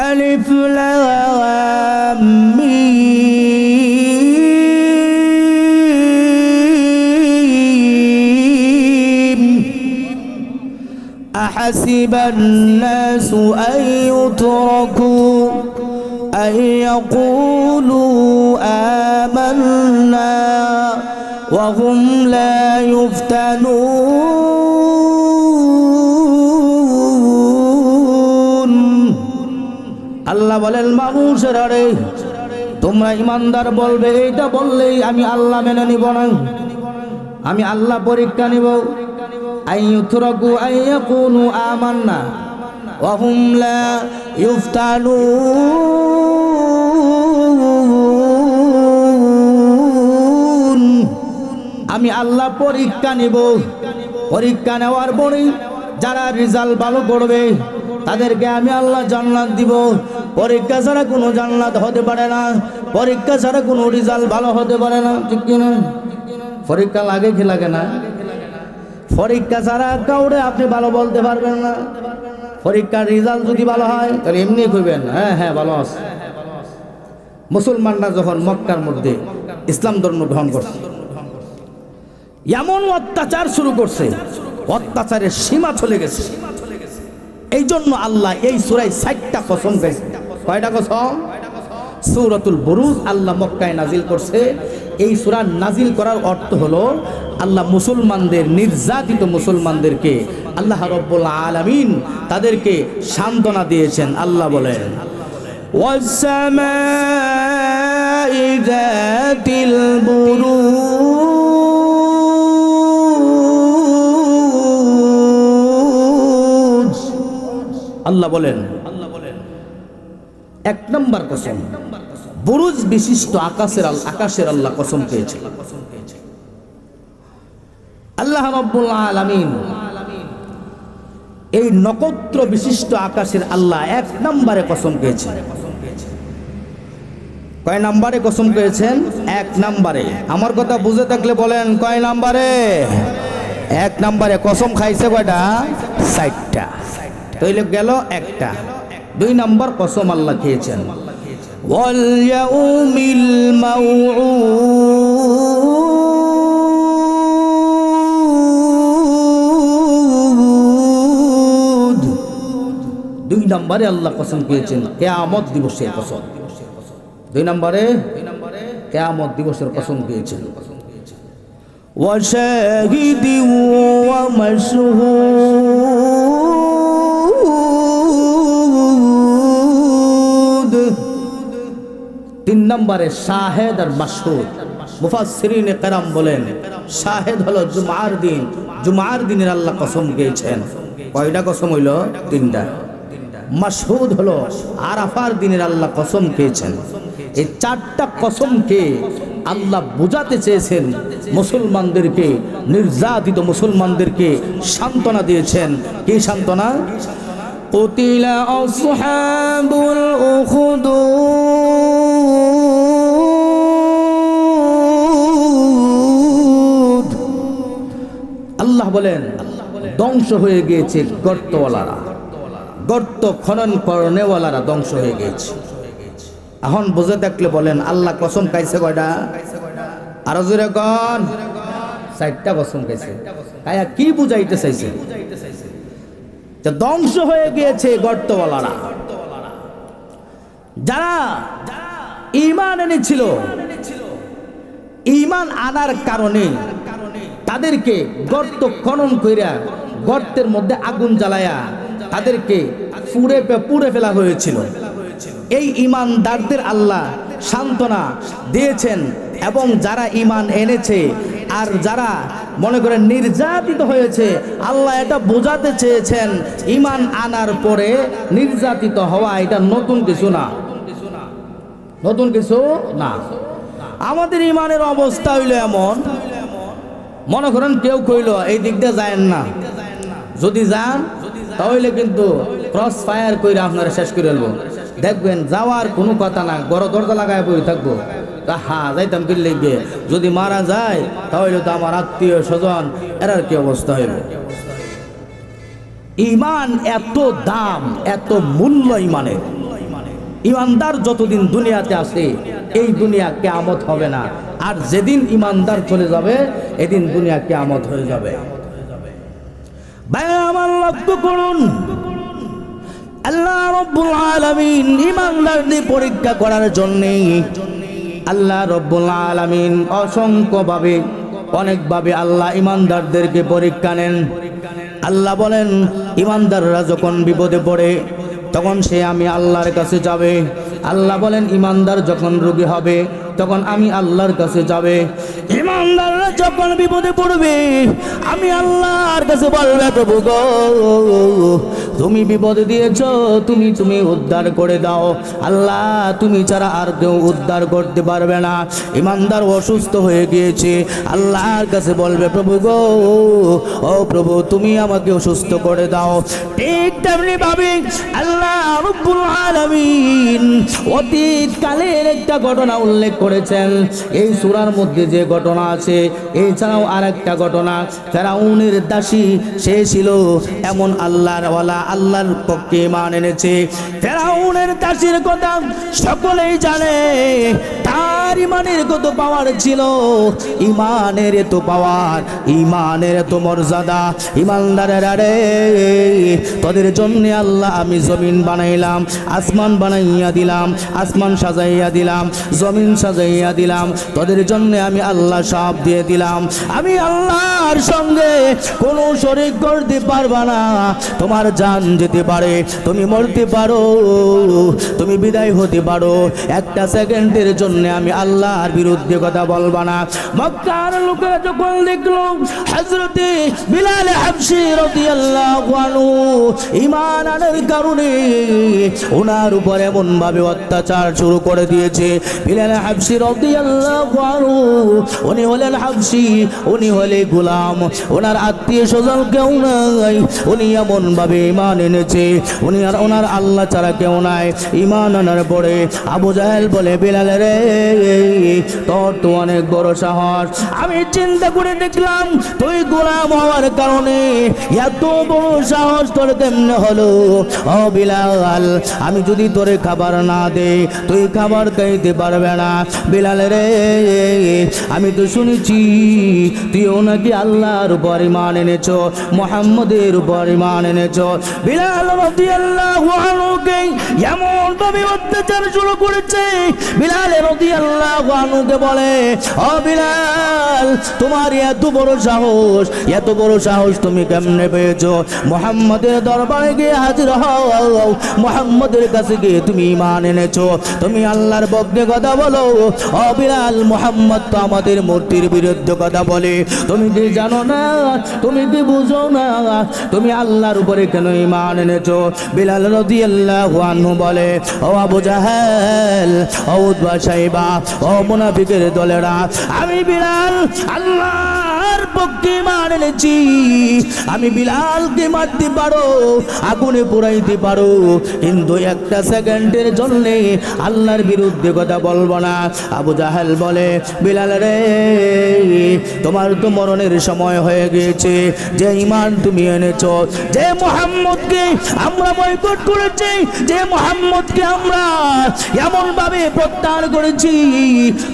ألف لام أحسب الناس أن يتركوا أن يقولوا آمنا وهم لا يفتنون. আল্লাহ বলেন মানুষের আরে তোমরা ইমানদার বলবে, এইটা বললেই আমি আল্লাহ মেনে নিব না। আমি আল্লাহ পরীক্ষা নিব। আমি আল্লাহ পরীক্ষা নিব। পরীক্ষা নেওয়ার পরেই যারা রেজাল্ট ভালো করবে তাদেরকে আমি আল্লাহ জান্নাত দিব। পরীক্ষা ছাড়া কোনো জান্নাত হতে পারে না। পরীক্ষা ছাড়া কোনো রেজাল্ট ভালো হতে পারে না। ঠিক কিনা? পরীক্ষা লাগে কি লাগে না? পরীক্ষা ছাড়া কাউরে আপনি ভালো বলতে পারবেন না। পরীক্ষার রেজাল্ট যদি ভালো হয়, তাহলে এমনি কইবেন হ্যাঁ হ্যাঁ ভালো আছে। মুসলমানরা যখন মক্কার মধ্যে ইসলাম ধর্ম গ্রহণ করছে, এমন অত্যাচার শুরু করছে, অত্যাচারের সীমা চলে গেছে। এই জন্য আল্লাহ এই সুরায় ষাটটা কসম দেয়। কয়টা কসম? সৌরতুল বরুজ আল্লাহ মক্কায় নাজিল করছে। এই সুরা নাজিল করার অর্থ হলো আল্লাহ মুসলমানদের, নির্যাতিত মুসলমানদেরকে আল্লাহ রব্বুল আলমিন তাদেরকে সান্ত্বনা দিয়েছেন। আল্লাহ বলেন ওয়াসামা ইজাতিল বুরুজ আল্লাহ বলেন আল্লাহ বলেন এক নম্বর কসম, বুরুজ বিশিষ্ট আকাশের আকাশের আল্লাহ কসম পেয়েছে। আল্লাহ রব্বুল আলামিন এই নক্ষত্র বিশিষ্ট আকাশের আল্লাহ এক নম্বরে কসম পেয়েছেন কয় নাম্বারে কসম পেয়েছেন? এক নাম্বারে। আমার কথা বুঝে থাকলে বলেন, কয় নাম্বারে? এক নাম্বারে কসম খাইছে কয়টা? ষাটটা। তৈলে গেল একটা দুই নাম্বার কসম আল্লাহ খেয়েছেন واليوم الموعود দুই নম্বরে আল্লাহ কসম পেয়েছেন কেয়ামত দিবসের কসম দুই নম্বরে কেয়ামত দিবসের কসম পেয়েছেন وشاهد ومشهود তিন নম্বরে শাহেদ আর মাসুদ মুফাসরিন কেরাম বলেন, শাহেদ হলো জুমার দিন, জুমার দিনের আল্লাহ কসম গিয়েছেন। কয়টা কসম হইল? তিনটা। মাসুদ হলো আরাফার দিনের আল্লাহ কসম খেয়েছেন এই চারটা কসমকে আল্লাহ বোঝাতে চেয়েছেন, মুসলমানদেরকে, নির্যাতিত মুসলমানদেরকে সান্ত্বনা দিয়েছেন। কি সান্ত্বনা? কতিলা অসহাবুল উখুদুর ধ্বংস হয়ে গিয়েছে গর্তওয়ালারা। গর্ত খনন করনেওয়ালারা ধ্বংস হয়ে গিয়েছে। এখন বুঝে থাকলে বলেন, আল্লাহ কসম খাইছে কয়টা? আরও জোরে কন। চারটা কসম খাইছে। কায়া কি বুঝাইতে চাইছে? ধ্বংস হয়ে গিয়েছে গর্তওয়ালারা। যারা ইমান এনেছিল ইমান আনার কারণে তাদেরকে গর্ত খনন কইরা গর্তের মধ্যে আগুন জ্বালায়া তাদেরকে পুড়ে পুড়ে ফেলা হয়েছিল। এই ইমানদারদের আল্লাহ সান্ত্বনা দিয়েছেন এবং যারা ইমান এনেছে আর যারা মনে করেন নির্যাতিত হয়েছে, আল্লাহ এটা বোঝাতে চেয়েছেন ইমান আনার পরে নির্যাতিত হওয়া এটা নতুন কিছু না। নতুন কিছু না। আমাদের ইমানের অবস্থা হইল এমন। মনে করেন কেউ কইল, এই দিক দিয়ে যায়েন না। যদি যান, তাহলে কিন্তু ক্রস ফায়ার করে আপনারা শেষ করে দেবো দেখবেন যাওয়ার কোনো কথা না বড় দরজা লাগায় বই থাকব। হা, যাইতাম কি গিয়ে। যদি মারা যায়, তাহলে তো আমার আত্মীয় স্বজন এরার কি অবস্থা হইল? ইমান এত দাম, এত মূল্য ইমানের। ইমানদার যতদিন দুনিয়াতে আসে এই দুনিয়া কেয়ামত হবে না। আর যেদিন ইমানদার চলে যাবে, এদিন দুনিয়া কেয়ামত হয়ে যাবে। আমার লক্ষ্য করুন। আল্লাহ রব্বুল আলামিন ইমানদারদের পরীক্ষা করার জন্য আল্লাহ রব্বুল আলামিন অসংখ্যভাবে, অনেকভাবে আল্লাহ ইমানদারদেরকে পরীক্ষা নেন। আল্লাহ বলেন ইমানদাররা যখন বিপদে পড়ে, তখন সে আমি আল্লাহর কাছে যাবে। আল্লাহ বলেন ইমানদার যখন রোগী হবে, তখন আমি আল্লাহর কাছে যাবে। ইমানদাররা যখন বিপদে পড়বে, আমি আল্লাহর কাছে বলবে প্রভু গো তুমি বিপদে দিয়েছ, তুমি তুমি উদ্ধার করে দাও। আল্লাহ, তুমি ছাড়া আর কেউ উদ্ধার করতে পারবে না। ইমানদার অসুস্থ হয়ে গিয়েছে, আল্লাহর কাছে বলবে, প্রভু গো, ও প্রভু, তুমি আমাকে অসুস্থ করে দাও। ঠিক তেমনি ভাবে আল্লাহ রব্বুল অতীত কালের একটা ঘটনা উল্লেখ করেছেন। এই সূরার মধ্যে যে ঘটনা আছে এছাড়াও আর একটা ঘটনা ফেরাউনের দাসী, সে ছিল এমন আল্লাহর ওয়ালা, আল্লাহর পক্ষে ইমান এনেছে। ফেরাউনের দাসীর কথা সকলেই জানে, তার ইমানের কত পাওয়ার ছিল? ইমানের এত পাওয়ার ইমানের এত মর্যাদা। ইমানদারের আরে তোদের জন্য আল্লাহ আমি জমিন বানাইলাম, আসমান বানাইয়া দিলাম, আসমান সাজাইয়া দিলাম, জমিন সাজাইয়া দিলাম। তোদের জন্য আমি আল্লাহ সব দিয়ে দিলাম। আমি আল্লাহর সঙ্গে কোনো শরিক করতে পারবা না। তোমার জান যেতে পারে, তুমি মরতে পারো, তুমি বিদায় হতে পারো। একটা সেকেন্ডের জন্য আমি আল্লাহর বিরুদ্ধে কথা বলবা না। মক্কার লোকেরা যখন দেখল হজরতে বিলাল হাবশি রাদিয়াল্লাহু আনহু ঈমান আনার কারণে ওনার উপর এমন ভাবে অত্যাচার শুরু করে দিয়েছে। বিলাল হাবশি রাদিয়াল্লাহু আনহু, উনি হলেন হাবশি উনি হলে গোলাম। ওনার আত্মীয় স্বজন কেউ নাই। উনি এমন ভাবে ইমান এনেছে। উনি আর ওনার আল্লাহ ছাড়া কেউ নাই। ইমান আনার পরে আবু জাহেল বলে, বিলাল রে, তোর তো অনেক বড় সাহস। আমি চিন্তা করে দেখলাম, তুই গোলাম হওয়ার কারণে এত বড় সাহস তোর কেমনে হলো? ও বিলাল, আমি যদি তোরে খাবার না দে তুই খাবার খাইতে পারবে না। বিলাল রে, আমি তো শুনেছি তুইও নাকি আল্লাহর উপর ইমান এনেছো, মোহাম্মদের উপর ইমান এনেছো। বিলাল রাদিয়াল্লাহু আনহুকে এমন ভাবে অত্যাচার শুরু করেছে, বিলাল রাদিয়াল্লাহু আনহুকে বলে, ও বিলাল, তোমার এত বড় সাহস, এত বড় সাহস তুমি কেমনে পেয়েছ? মোহাম্মদের দরবারে গিয়ে হাজির হও, মোহাম্মদের কাছে গিয়ে তুমি ইমান এনেছো। তুমি আল্লাহর পক্ষে কথা বলো, ও বিলাল, মোহাম্মদ তো আমাদের মূর্তির বিরুদ্ধে কথা বলে, তুমি কি জানো না? তুমি কি বুঝো না? তুমি আল্লাহর উপরে কেন ইমান এনেছো? বিলাল রদি আল্লাহ বলে, ও আবু জাহেল, ও উতবা সাহেবা ও মুনাফিকের দলেরা, আমি বিলাল, আল্লাহর ইমান এনেছি আমি বিলালকে মারতে পারো, আগুনে পোড়াইতে পারো। কিন্তু একটা সেকেন্ডের আল্লাহর বিরুদ্ধে কথা বলব না। আবু জাহেল বলে, বিলাল রে, তোমার তো মরণের সময় হয়ে গিয়েছে। যে ইমান তুমি এনেছো, যে মোহাম্মদকে আমরা বয়কট করেছি, যে মোহাম্মদকে আমরা এমন ভাবে প্রত্যাহার করেছি।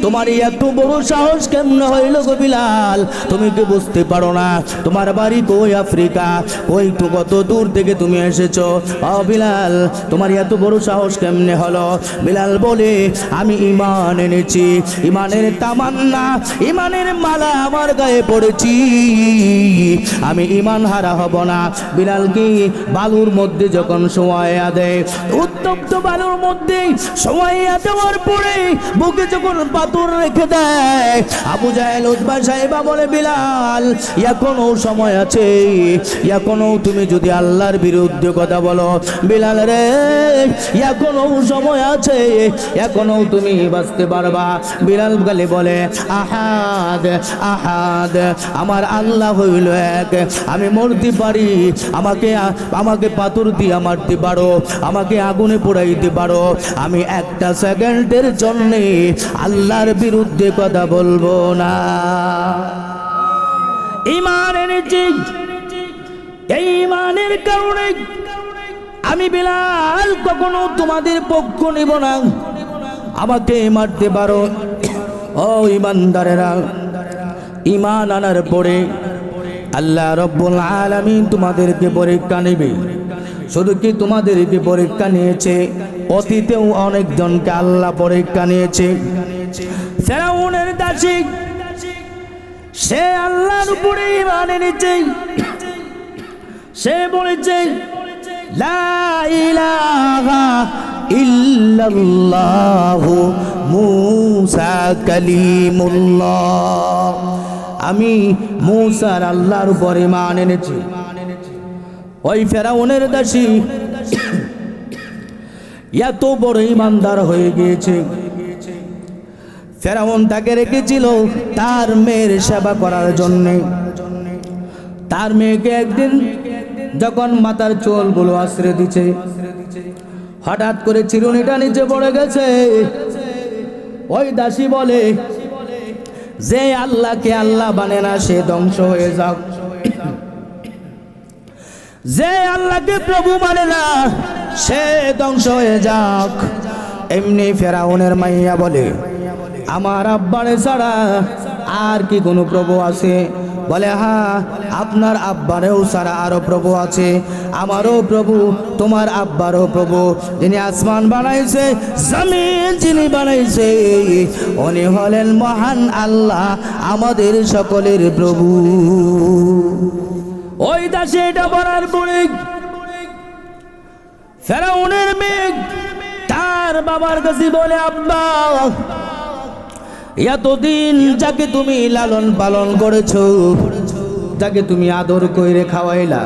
তোমার এত বড় সাহস কেমন হইল গো বিলাল? তুমি কি বুঝতে পারো না। তোমার বাড়ি কই আফ্রিকা? কই তো কত দূর থেকে তুমি এসেছ? ও বিলাল, তোমার এত বড় সাহস কেমনে হলো? বিলাল বলে, আমি ইমান এনেছি। ইমানের তামান্না, ইমানের মালা আমার গায়ে পড়েছি। আমি ইমান হারা হব না। বিলাল কি বালুর মধ্যে যখন শোয়াইয়া দেয় উত্তপ্ত বালুর মধ্যে শোয়াইয়া দেওয়ার পরে বুকে যখন পাথর রেখে দেয়, আবু জাহেল উজবা সাহেবা বলে, বিলাল এখনও সময় আছে। এখনও তুমি যদি আল্লাহর বিরুদ্ধে কথা বলো, বিলাল রে, এখনও সময় আছে। এখনও তুমি বাঁচতে পারবা। বিলাল গালে বলে, আহাদ আহাদ, আমার আল্লাহ হইল এক। আমি মরতে পারি, আমাকে আমাকে পাথর দিয়ে মারতে পারো, আমাকে আগুনে পোড়াইতে পারো। আমি একটা সেকেন্ডের জন্যে আল্লাহর বিরুদ্ধে কথা বলব না। ইমান এনেছি এই ইমানের কারণে আমি বিলাল কখনো তোমাদের পক্ষ নিব না। আমাকে মারতে পারো। ও ইমানদারেরা, ইমান আনার পরে আল্লাহ রব্বুল আলামিন তোমাদেরকে পরীক্ষা নেবে। শুধু কি তোমাদেরকে পরীক্ষা নিয়েছে? অতীতেও অনেকজনকে আল্লাহ পরীক্ষা নিয়েছে। ফেরাউনের দাসী সে আল্লাহর উপরে ইমান এনেছে। সে বলেছে আমি মুসার আল্লাহর উপরে ইমান এনেছি। ওই ফেরাউনের দাসী এত বড় ইমানদার হয়ে গিয়েছে। ফেরাউন তাকে রেখেছিল তার মেয়ের সেবা করার জন্যে। তার মেয়েকে একদিন যখন মাথার চুলগুলো আশ্রে দিছে, হঠাৎ করে চিরুনিটা নিচে পড়ে গেছে। ওই দাসী বলে, যে আল্লাহকে আল্লাহ বানে না, সে ধ্বংস হয়ে যাক। যে আল্লাহকে প্রভু মানে না, সে ধ্বংস হয়ে যাক। এমনি ফেরাউনের মাইয়া বলে আমার আব্বারে ছাড়া আর কি কোনো প্রভু আছে? বলে হ্যাঁ আপনার আব্বারেও ছাড়া আরও প্রভু আছে। আমারও প্রভু, তোমার আব্বারও প্রভু। যিনি আসমান বানাইছে, জমিন যিনি বানাইছে, উনি হলেন মহান আল্লাহ, আমাদের সকলের প্রভু। ওই দাসে এটা বলার পরে ফেরাউনের মেঘ তার বাবার কাছে বলে, আব্বা এতদিন যাকে তুমি লালন পালন করেছ, যাকে তুমি আদর কইরে খাওয়াইলা,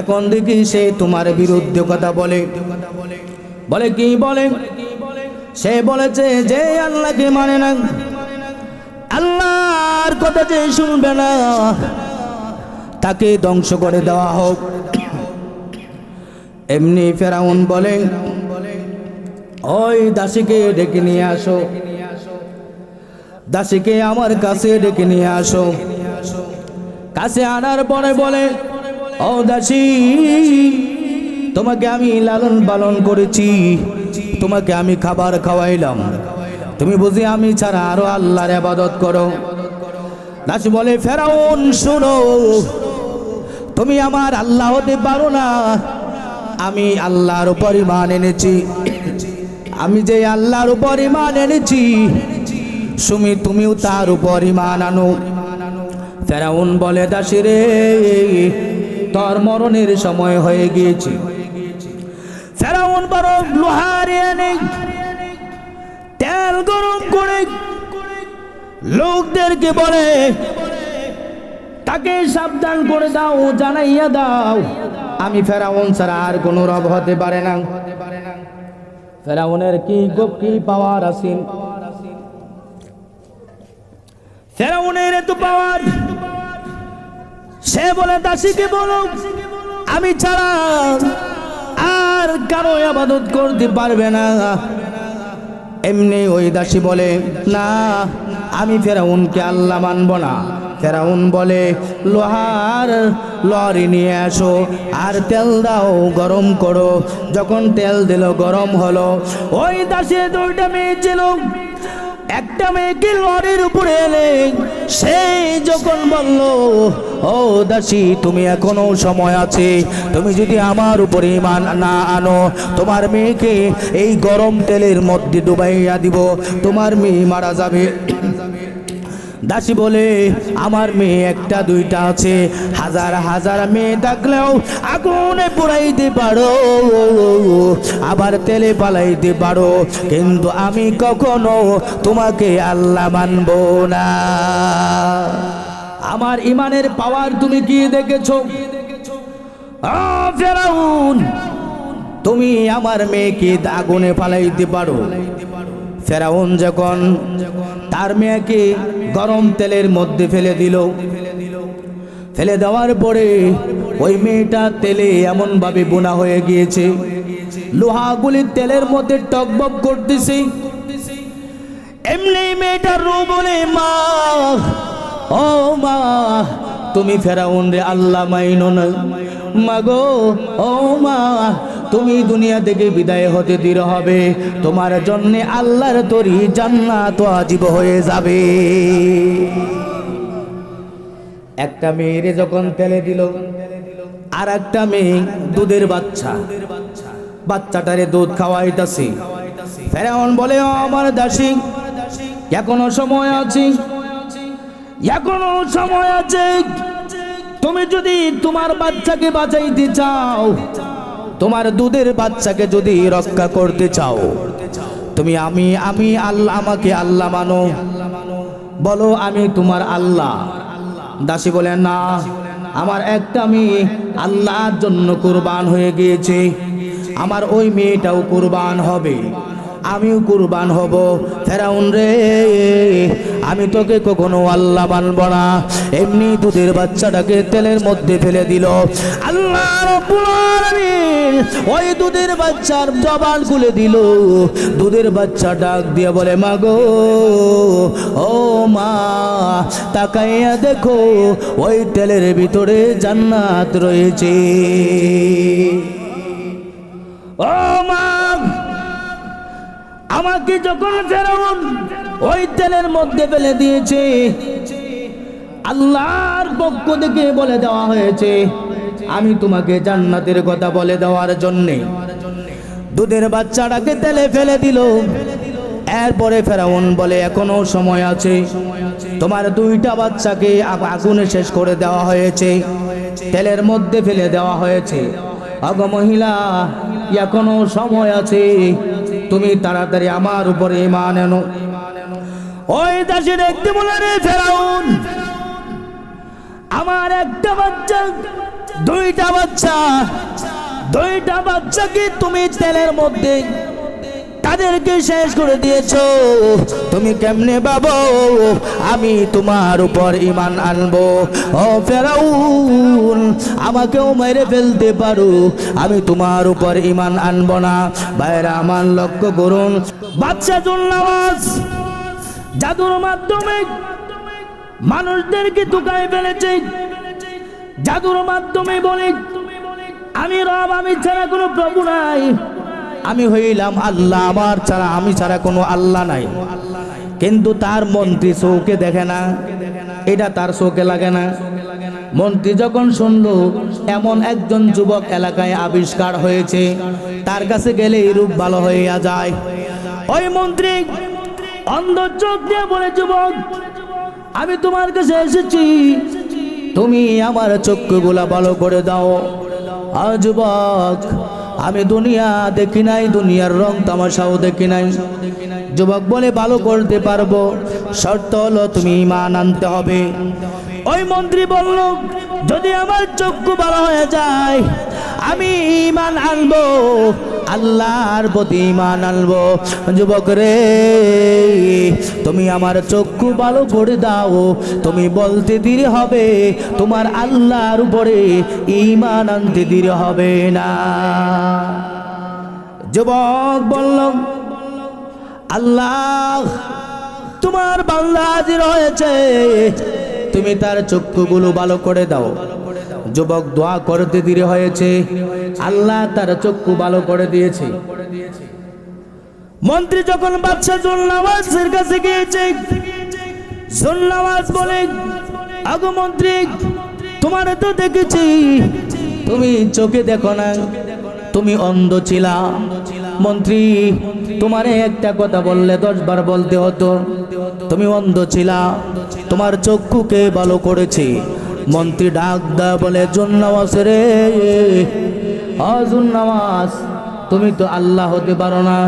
এখন দেখি সে তোমার বিরুদ্ধে কথা বলে। বলে কি বলে? সে বলেছে যে আল্লাহকে মানে না। আল্লাহর কথা যে শুনবে না, তাকে ধ্বংস করে দেওয়া হোক। এমনি ফেরাউন বলে, ওই দাসীকে ডেকে নিয়ে আসো। দাসীকে আমার কাছে ডেকে নিয়ে আসো। কাছে আনার পরে বলে, ও দাসী, তোমাকে আমি লালন পালন করেছি। তোমাকে আমি খাবার খাওয়াইলাম। তুমি বুঝি আমি ছাড়া আরও আল্লাহর আবাদত করো? দাসী বলে, ফেরাউন, শোনো, তুমি আমার আল্লাহ হতে পারো না। আমি আল্লাহর উপর ইমান এনেছি। আমি যে আল্লাহর উপর ইমান এনেছি সুমি, তুমিও তার উপর ইমান আনো। ফেরাউন বলে, দাসী রে, তোর মরণের সময় হয়ে গিয়েছে। ফেরাউন বড় লোহারে এনে তেল গরম করে লোকদেরকে বলে, তাকে সাবধান করে দাও, জানাইয়া দাও। আমি ফেরাউন ছাড়া আর কোনো রব হতে পারে না। ফেরাউনের কি গোপ কি পাওয়ার আছেন ফেরাউনের এত পাওয়ার। সে বলে, দাসীকে বলো, আমি ছাড়া আর কারও আবাদত করতে পারবে না। এমনি ওই দাসী বলে, না, আমি ফেরাউনকে আল্লাহ মানব না। ফেরাউন বলে, লোহার লরি নিয়ে আসো আর তেল দাও, গরম করো। যখন তেল দিল, গরম হলো, ওই দাসে দুইটা মেয়ে একটা মেয়েকে লরির উপরে এলে, সে যখন বলল, ও দাসী, তুমি এখনও সময় আছে। তুমি যদি আমার উপরে মান না আনো, তোমার মেয়েকে এই গরম তেলের মধ্যে ডুবাইয়া দিব। তোমার মেয়ে মারা যাবে। দাসী বলে, আমার মেয়ে একটা, দুইটা আছে। হাজার হাজার মেয়ে থাকলেও আগুনে পুরাইতে পারো। আবার তেলে পালাইতে পারো। কিন্তু আমি কখনো তোমাকে আল্লাহ মানব না। আমার ইমানের পাওয়ার তুমি কি দেখেছ? তুমি আমার মেয়েকে আগুনে ফালাইতে পারো। ফেরাউন যখন তার মেয়েকে গরম তেলের মধ্যে ফেলে দিল, ফেলে দেওয়ার পরে ওই মেয়েটা তেলে এমন ভাবে বোনা হয়ে গিয়েছে, লোহাগুলি তেলের মধ্যে টকবক করতেছে। এমনি মেয়েটার রু বলে, মা, ও মা, তুমি ফেরাউন রে আল্লাহ মাইনো মাগো ও মা তুমি দুনিয়া থেকে বিদায় হতে দৃঢ় হবে। তোমার জন্য আল্লাহর তরি জান্নাত আজীব হয়ে যাবে। একটা মেয়েরে যখন তেলে দিল আর একটা মেয়ে দুধের বাচ্চা। বাচ্চাটারে দুধ খাওয়াইতাছে। ফেরাউন বলে আমার দাসী, এখনও সময় আছে, এখনও সময় আছে। তুমি যদি তোমার বাচ্চাকে বাঁচাইতে চাও তোমার দুধের বাচ্চাকে যদি রক্ষা করতে চাও, তুমি আমি আমি আল্লাহ, আমাকে আল্লাহ মানো। বলো, আমি তোমার আল্লাহ। দাসী বলে, না, আমার একটা মেয়ে আল্লাহর জন্য কুরবান হয়ে গিয়েছে। আমার ওই মেয়েটাও কুরবান হবে। আমিও কুরবান হব। ফেরাউন রে, আমি তোকে কখনো আল্লাহ মানব না। এমনি দুধের বাচ্চাটাকে তেলের মধ্যে ফেলে দিল। আল্লাহ ওই দুধের বাচ্চার জবান খুলে দিল। দুধের বাচ্চা ডাক দিয়ে বলে, মাগো, ও মা, তাকাইয়া দেখো, ওই তেলের ভিতরে জান্নাত রয়েছে। ও মা আমাকে যখন ফেরাউন ওই তেলের মধ্যে ফেলে দিয়েছে, আল্লাহর পক্ষ থেকে বলে দেওয়া হয়েছে, আমি তোমাকে জান্নাতের কথা বলে দেওয়ার জন্যে দুধের বাচ্চাটাকে তেলে ফেলে দিল। এরপরে ফেরাউন বলে, এখনও সময় আছে, তোমার দুইটা বাচ্চাকে আগ- আগুনে শেষ করে দেওয়া হয়েছে, তেলের মধ্যে ফেলে দেওয়া হয়েছে। অগ মহিলা, এখনও সময় আছে তুমি তাড়াতাড়ি আমার উপরে ইমান এনো ওই দাসে দেখতে বলে রে ফেরাউন, আমার একটা বাচ্চা, দুইটা বাচ্চা দুইটা বাচ্চা কি তুমি তেলের মধ্যে তাদেরকে শেষ করে দিয়েছ। তুমি কেমনে বাবু আমি তোমার উপর ইমান আনব। ও ফেরাউন, আমাকেও মেরে ফেলতে পারো। আমি তোমার উপর ইমান আনব না। বাইরে আমার লক্ষ্য করুন। বাচ্চা জুল্লাওয়াজ জাদুর মাধ্যমে মানুষদেরকে তুকায় ফেলেছে। জাদুর মাধ্যমে বলে, আমি রব, আমি ছাড়া কোনো প্রভু নাই। আমি হইলাম আল্লাহ, আমার ছাড়া, আমি ছাড়া কোনো আল্লাহ নাই। কিন্তু তার মন্ত্রী চৌকে দেখে না, এটা তার চোখে লাগে না। মন্ত্রী যখন শুনল, এমন একজন যুবক এলাকায় আবিষ্কার হয়েছে, তার কাছে গেলে রূপ ভালো হইয়া যায়। ওই মন্ত্রী, অন্ধ চোখ দিয়ে বলে, যুবক, আমি তোমার কাছে এসেছি। তুমি আমার চক্ষুগুলা ভালো করে দাও। যুবক আমি দুনিয়া দেখি নাই, দুনিয়ার রং তামাশাও দেখি নাই। যুবক বলে, ভালো করতে পারব। শর্ত হলো তুমি ইমান আনতে হবে। ওই মন্ত্রী বলল, যদি আমার চক্ষু ভালো হয়ে যায় আমি ইমান আনব, আল্লাহর প্রতি ইমান আনব। যুবক রে, তুমি আমার চক্ষু ভালো করে দাও, তুমি বলতে দেরি হবে, তোমার আল্লাহর উপরে ইমান আনতে দেরি হবে না। যুবক বলল, আল্লাহ, তোমার বাংলা হাজির হয়েছে, তুমি তার চক্ষুগুলো ভালো করে দাও। যুবক দোয়া করতে দেরি হয়েছে। আল্লাহ তার চক্ষু ভালো করে দিয়েছে। মন্ত্রী যখন বাদশা জুল্লাওয়াজের কাছে গিয়েছে জুল্লাওয়াজ বলে, আগো মন্ত্রী, তোমার তো দেখেছি। তুমি চোখে দেখো না। তুমি অন্ধ ছিলা। মন্ত্রী, তোমারে একটা কথা বললে দশ বার বলতে হতো। তুমি অন্ধ ছিলা। তোমার চক্ষুকে ভালো করেছি। মন্ত্রী ডাক দা বলে জুন্নাওয়াজ রে। অজুন্নাওয়াজ তুমি তো আল্লাহ হতে পারো না।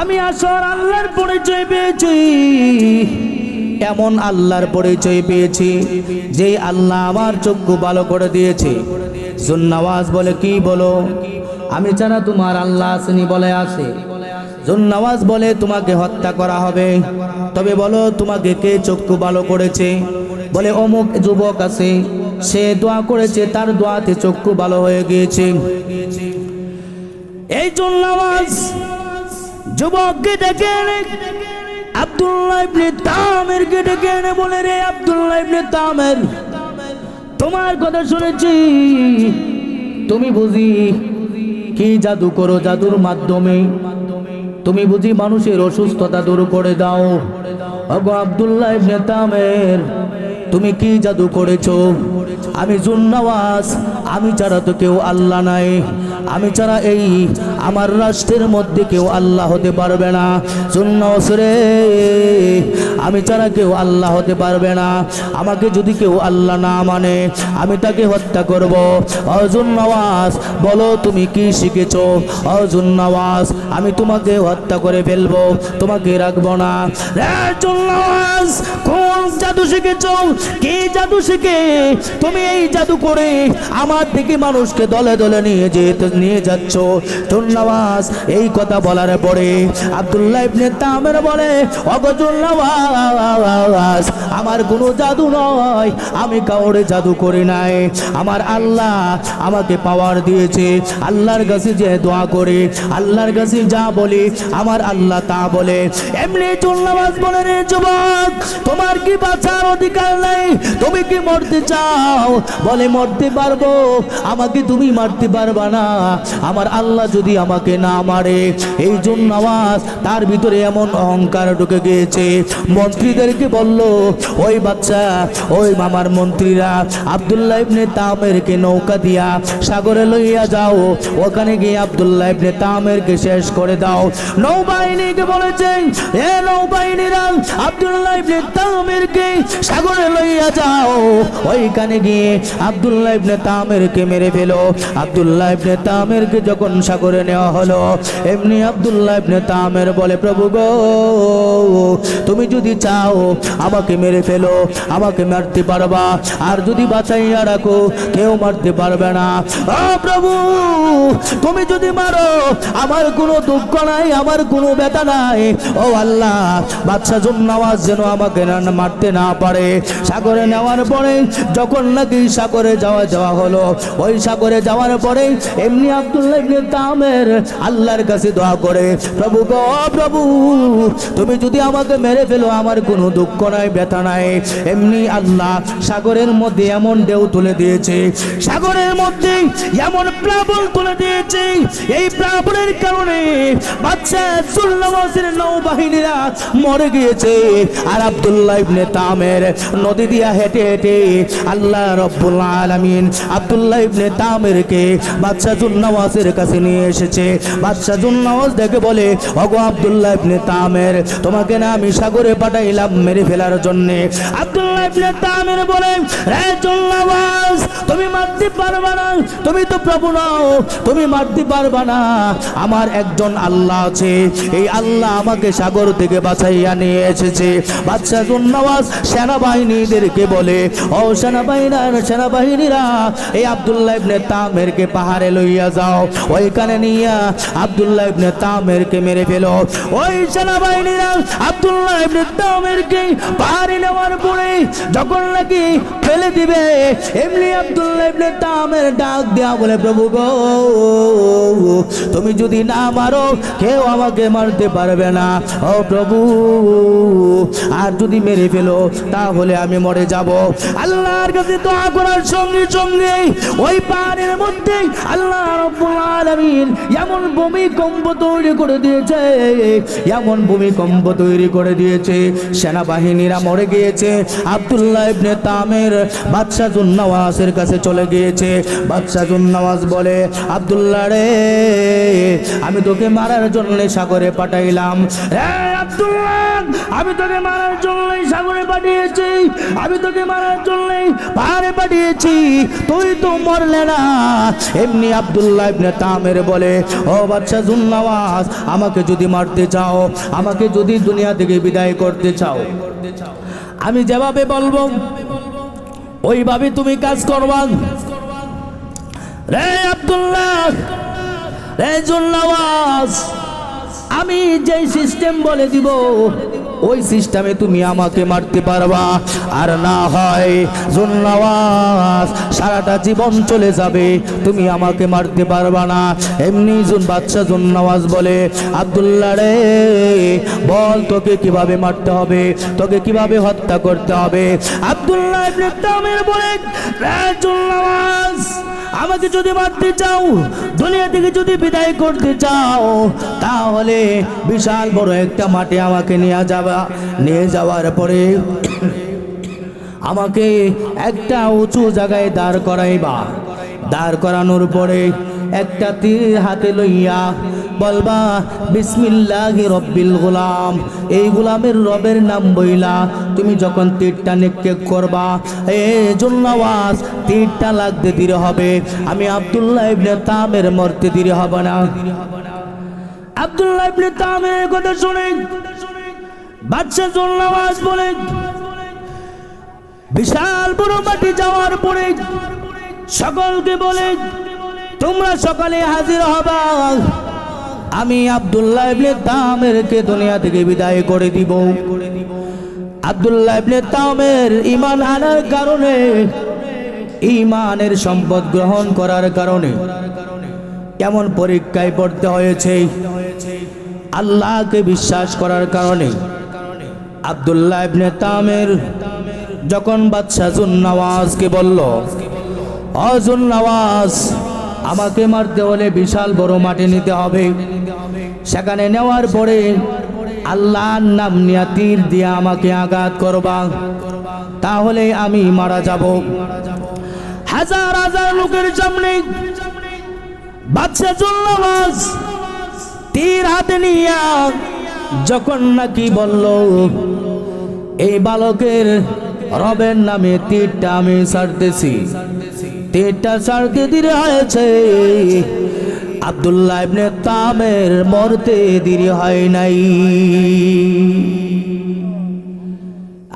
আমি আসর আল্লাহর পরিচয় পেয়েছি। এমন আল্লাহর পরিচয় পেয়েছি যে আল্লাহ আমার চক্ষু ভালো করে দিয়েছে। জুন্নাওয়াজ বলে, কি বলো? আমি ছাড়া তোমার আল্লাহ আসেনি বলে আছে জুন্নাওয়াজ বলে, তোমাকে হত্যা করা হবে। তবে বলো, তোমাকে কে চক্ষু ভালো করেছে? বলে, অমুক যুবক আছে, সে দোয়া করেছে, তার দোয়াতে চক্ষু ভালো হয়ে গিয়েছে। এই জুন্নাওয়াজ যুবককে ডেকে এনে, আব্দুল্লাহ ইবনে তামেরকে ডেকে এনে বলে, রে আব্দুল্লাহ ইবনে তামের, তোমার কথা শুনেছি। তুমি বুঝি কি জাদু করো? জাদুর মাধ্যমে তুমি বুঝি মানুষের অসুস্থতা দূর করে দাও। আবু আব্দুল্লাহ ইবনে তামের তুমি কি জাদু করেছ? আমি জুন্নাওয়াজ, আমি ছাড়া তো কেউ আল্লাহ নাই। আমি ছাড়া এই আমার রাষ্ট্রের মধ্যে কেউ আল্লাহ হতে পারবে না। জুন্নাওয়াজ রে আমি ছাড়া কেউ আল্লাহ হতে পারবে না। আমাকে যদি কেউ আল্লাহ না মানে আমি তাকে হত্যা করব। অজুন নওয়াজ, বলো তুমি কি শিখেছ? অজুন নওয়াজ, আমি তোমাকে হত্যা করে ফেলব, তোমাকে রাখব না। অর্জুন কোন শিখেছো? কি জাদু শিখে? তুমি এই জাদু করে আমার দিকে মানুষকে দলে দলে নিয়ে যেতে নিয়ে যাচ্ছ। নওয়াজ এই কথা বলার পরে আব্দুল্লাহ ইবনে তামের বলে অগজুল নওয়াজ আমার কোনো জাদু নয়, আমি কাউরে জাদু করি নাই। আমার আল্লাহ আমাকে পাওয়ার দিয়েছে, আল্লাহর কাছে যে দোয়া করে, আল্লাহর কাছে যা বলি, আমার আল্লাহ তা বলে। এমনি চুল্লাবাজ বলে, রে যুবক, তোমার কি বাঁচার অধিকার নাই? তুমি কি মরতে চাও? বলে, মরতে পারব, আমাকে তুমি মারতে পারবা না। আমার আল্লাহ যদি আমাকে না মারে। এই জন্য আওয়াজ তার ভিতরে এমন অহংকার ঢুকে গিয়েছে। মন্ত্রীদেরকে বলল, ওই বাচ্চা, ওই মামার মন্ত্রীরা, আব্দুল্লাহ ইবনে তামেরকে নৌকা দিয়া সাগরে লইয়া যাও। ওখানে গিয়ে আব্দুল্লাহ ইবনে তামেরকে শেষ করে দাও। নৌবাহিনীকে বলেছেন এ নৌবাহিনীরা, আব্দুল্লাহ ইবনে তামেরকে সাগরে লইয়া যাও। ওইখানে গিয়ে আব্দুল্লাহ ইবনে তামেরকে মেরে ফেলো। আব্দুল্লাহ ইবনে তামেরকে যখন সাগরে নেওয়া হলো। এমনি আবদুল্লাহ ইবনে তামের বলে প্রভু গো তুমি যদি চাও আমাকে মেরে ফেলো, আমাকে মারতে পারবা। আর যদি বাঁচাইয়া রাখো, কেউ মারতে পারবে না। প্রভু, তুমি যদি মারো, আমার কোনো দুঃখ নাই, আমার কোনো ব্যথা নাই। ও আল্লাহ বাচ্চা জুমনাওয়াজ যেন আমাকে মারতে না পারে। সাগরে নেওয়ার পরে যখন নাকি সাগরে যাওয়া যাওয়া হলো, ওই সাগরে যাওয়ার পরে এমনি আব্দুল্লাহ ইবনে তামের আল্লাহর কাছে দোয়া করে, প্রভু গো, প্রভু, তুমি যদি আমাকে মেরে ফেলো, আমার কোনো দুঃখ নাই, ব্যথা নাই। এমনি আল্লাহ সাগরের মধ্যে এমন ঢেউ তুলে দিয়েছে। সাগরের মধ্যে এমন প্লাবন তুলে দিয়েছে। এই প্লাবনের কারণে বাচ্চা সুল্লামাসের নৌবাহিনীরা মরে গিয়েছে। আর আব্দুল্লাহ ইবনে তামের নদী দিয়া হেঁটে হেঁটে আল্লাহ রব্বুল আলামিন আব্দুল্লাহ ইবনে তামেরকে বাচ্চা জুন্নাওয়াজের কাছে নিয়ে এসেছে। বাচ্চা জুন্নাওয়াজ দেখে বলে, ওগো আব্দুল্লাহ ইবনে তামের, তোমাকে না আমি সাগরে পাঠাইলাম মেরে ফেলার জন্য। আব্দুল্লাহ ইবনে তামের বলে, রে জুন্নাওয়াজ তুমি মারতে পারবা না। তুমি তো প্রভু নাও, তুমি মারতে পারবা না। আমার একজন আল্লাহ আছে। এই আল্লাহ আমাকে সাগর থেকে বাঁচাইয়া নিয়ে এসেছে। বাচ্চা সেনাবাহিনীদেরকে বলে, ও সেনাবাহিনীরা সেনাবাহিনীরা, এই আব্দুল্লাহ ইবনে তামেরকে পাহাড়ে লইয়া যাও। ওইখানে নিয়ে আব্দুল্লাহ ইবনে তামেরকে মেরে ফেলো। ওই সেনাবাহিনীরা, আব্দুল্লাহ তুমি যদি না মারো, কেউ আমাকে মারতে পারবে না। ও প্রভু, আর যদি মেরে ফেলো, তাহলে আমি মরে যাব। আল্লাহর কাছে দোয়া করার সঙ্গে সঙ্গে ওই পাহাড়ের মধ্যে আল্লাহ এমন ভূমিকম্প তৈরি করে দিয়েছে, এমন ভূমিকম্প তৈরি করে দিয়েছে। সেনাবাহিনীরা মরে গিয়েছে। আবদুল্লাহ ইবনে তামের বাদশাহ জুন্নাওয়াজের কাছে চলে গিয়েছে। বাদশাহ জুন্নাওয়াজ বলে, আবদুল্লাহ রে, আমি তোকে মারার জন্য সাগরে পাঠাইলাম। রে আমি তোকে মারার জন্যই সাগরে পাঠিয়েছি, আমি তোকে মারার জন্যই পাহাড়ে পাঠিয়েছি, তুই তো মরলে না। এমনি আব্দুল্লাহ ইবনে তামের বলে, ও বাচ্চা জুন্নাওয়াজ আমাকে যদি মারতে চাও, আমাকে যদি দুনিয়া থেকে বিদায় করতে চাও। আমি যেভাবে বলব, ওইভাবে তুমি কাজ করবা। রে আব্দুল্লাহ, রে জুন্নাওয়াজ আমি যেই সিস্টেম বলে দিব, ওই সিস্টেমে তুমি আমাকে মারতে পারবা। আর না হয় সারাটা জীবন চলে যাবে, তুমি আমাকে মারতে পারবা না। এমনি জুন বাচ্চা জুন্নাওয়াজ বলে, আব্দুল্লাহ রে, বল তোকে কীভাবে মারতে হবে? তোকে কীভাবে হত্যা করতে হবে? আব্দুল্লাহ বলে জুন্নাওয়াজ আমাকে যদি মারতে চাও, দুনিয়া থেকে যদি বিদায় করতে চাও, তাহলে বিশাল বড় একটা মাঠে আমাকে নিয়ে যাবা। নিয়ে যাওয়ার পরে আমাকে একটা উঁচু জায়গায় দাঁড় করাইবা। দাঁড় করানোর পরে একটা তীর হাতে লইয়া বলবা বিসমিল্লাহ রব্বিল গোলাম। এই গোলামের রবের নাম বইলা, তুমি যখন তীরটা নিক্ষেপ করবা এ জন্নাওয়াজ তীরটা লাগতে দিতে হবে। আমি আব্দুল্লাহ ইবনে তামের মরতে দিতে হবে না। আব্দুল্লাহ ইবনে তামের কথা শুনে বাচ্চা জন্নাওয়াজ বলে, বিশাল বড় মাটি যাওয়ার পরে সকলকে বলে, তোমরা সকালে হাজির হবা। আমি আব্দুল্লাহ ইবনে তামেরকে দুনিয়া থেকে বিদায় করে দিব। আব্দুল্লাহ ইবনে তামের ঈমান আনার কারণে, ঈমানের সম্পদ গ্রহণ করার কারণে কেমন পরীক্ষায় পড়তে হয়েছে? আল্লাহকে বিশ্বাস করার কারণে আব্দুল্লাহ ইবনে তামের যখন বাদশাহ জুন্নাওয়াজকে বলল অজুন্নাওয়াজ আমাকে মারতে হলে বিশাল বড় মাটি নিতে হবে। সেখানে নেওয়ার পরে আল্লাহর নাম নিয়া তীর দিয়ে আমাকে আঘাত করবা। তাহলে আমি মারা যাব। হাজার হাজার লোকের সামনে বাদশাহ জুন্নাওয়াজ তীর হাতে নিয়া যখন নাকি বলল, এই বালকের রবের নামে তীরটা আমি ছাড়তেছি তীরটা ছাড়তে দিতে হয়েছে। আব্দুল্লাহ ইবনে তামের মরতে দেরি হয় নাই।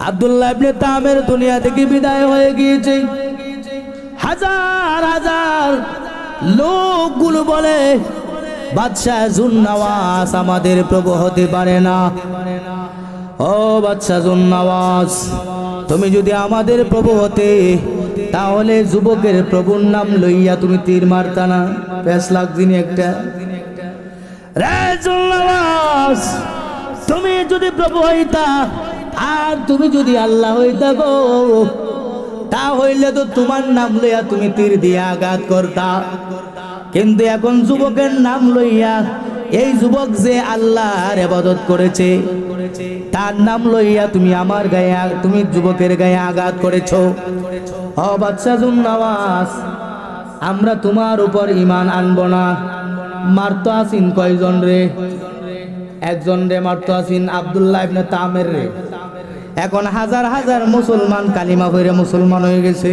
আব্দুল্লাহ ইবনে তামের দুনিয়া থেকে বিদায় হয়ে গিয়েছে। হাজার হাজার লোকগুলো বলে, বাদশাহ জুন্নাওয়াজ আমাদের প্রভু হতে পারে না। ও বাদশাহ জুন্নাওয়াজ, তুমি যদি আমাদের প্রভু হতে তাহলে যুবকের প্রভুর নাম লইয়া তুমি তীর মারতা না। প্যাস লাগদিনি একটা। তুমি যদি প্রভু হইতা, আর তুমি যদি আল্লাহ হইতা গো, তা হইলে তো তোমার নাম লইয়া তুমি তীর দিয়ে আঘাত করতা। কিন্তু এখন যুবকের নাম লইয়া এই যুবক যে আল্লাহর এবাদত করেছে তার নাম লইয়া তুমি আমার গায়ে তুমি যুবকের গায়ে আঘাত করেছ। ও জুন্নাওয়াজ আমরা তোমার উপর ইমান আনব না। মারতো আসিন কয়জন রে? একজন রে মারতো আসিন আব্দুল্লাহ ইবনে তামের রে। এখন হাজার হাজার মুসলমান কালিমা ভরে মুসলমান হয়ে গেছে।